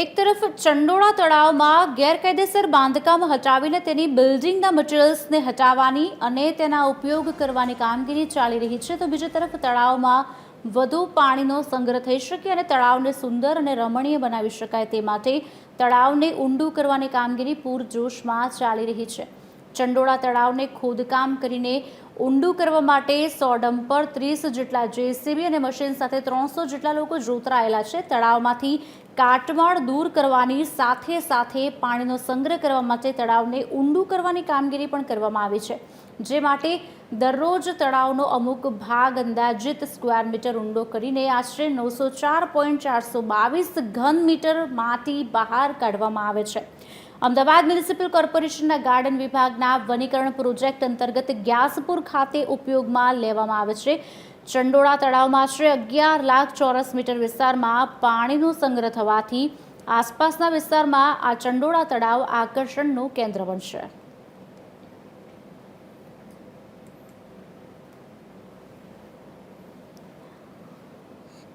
એક તરફ ચંડોળા તળાવમાં ગેરકાયદેસર બાંધકામ હટાવીને તેની બિલ્ડિંગના મટીરિયલ્સને હટાવવાની અને તેના ઉપયોગ કરવાની કામગીરી ચાલી રહી છે, તો બીજી તરફ તળાવમાં વધુ પાણીનો સંગ્રહ થઈ શકે અને તળાવને સુંદર અને રમણીય બનાવી શકાય તે માટે તળાવને ઊંડું કરવાની કામગીરી પૂરજોશમાં ચાલી રહી છે. ચંડોળા તળાવને ખોદકામ કરીને ઊંડું કરવા માટે સો ડમ્પર ત્રીસ જેટલા જેસીબી અને મશીન સાથે ત્રણસો જેટલા લોકો જોતરાયેલા છે. તળાવમાંથી કાટમાળ દૂર કરવાની સાથે સાથે પાણીનો સંગ્રહ કરવા માટે તળાવને ઊંડું કરવાની કામગીરી પણ કરવામાં આવી છે. જે માટે દરરોજ તળાવનો અમુક ભાગ અંદાજિત સ્ક્વેર મીટર ઊંડો કરીને આશરે નવસો ચાર પોઈન્ટ ચારસો બાવીસ ઘન મીટર માટી બહાર કાઢવામાં આવે છે. અમદાવાદ મ્યુનિસિપલ કોર્પોરેશનના ગાર્ડન વિભાગના વનીકરણ પ્રોજેક્ટ અંતર્ગત ગ્યાસપુર ખાતે ઉપયોગમાં લેવામાં આવે છે. ચંડોળા તળાવમાં આશરે અગિયાર લાખ ચોરસ મીટર વિસ્તારમાં પાણીનો સંગ્રહ થવાથી આસપાસના વિસ્તારમાં આ ચંડોળા તળાવ આકર્ષણનું કેન્દ્ર બનશે.